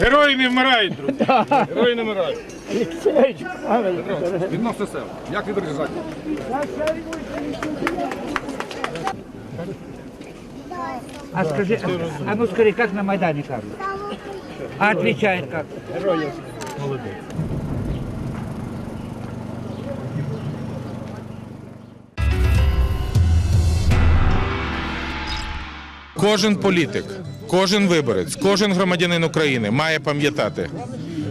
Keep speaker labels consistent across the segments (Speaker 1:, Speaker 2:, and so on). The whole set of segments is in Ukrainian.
Speaker 1: Герої не вмирають, друзі. Герої не вмирають.
Speaker 2: Відносно себе. Як відрізати?
Speaker 3: а скажи, а ну скажи, как на Майдане кажут? А отвечает как?
Speaker 1: Кожен політик, кожен виборець, кожен громадянин України має пам'ятати,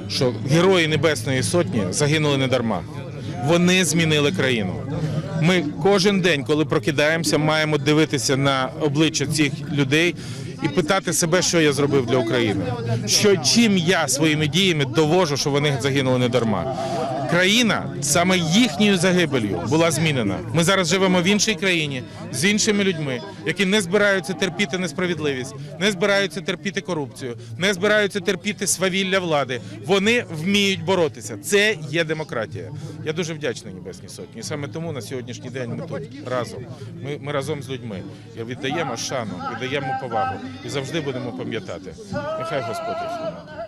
Speaker 1: що герої Небесної Сотні загинули не дарма. Вони змінили країну. Ми кожен день, коли прокидаємося, маємо дивитися на обличчя цих людей і питати себе, що я зробив для України. Що чим я своїми діями довожу, що вони загинули не дарма. Країна саме їхньою загибелью була змінена. Ми зараз живемо в іншій країні з іншими людьми, які не збираються терпіти несправедливість, не збираються терпіти корупцію, не збираються терпіти свавілля влади. Вони вміють боротися. Це є демократія. Я дуже вдячний Небесній Сотні. І саме тому на сьогоднішній день ми тут разом. Ми, ми разом з людьми. Я віддаємо шану, віддаємо повагу і завжди будемо пам'ятати. Нехай Господь.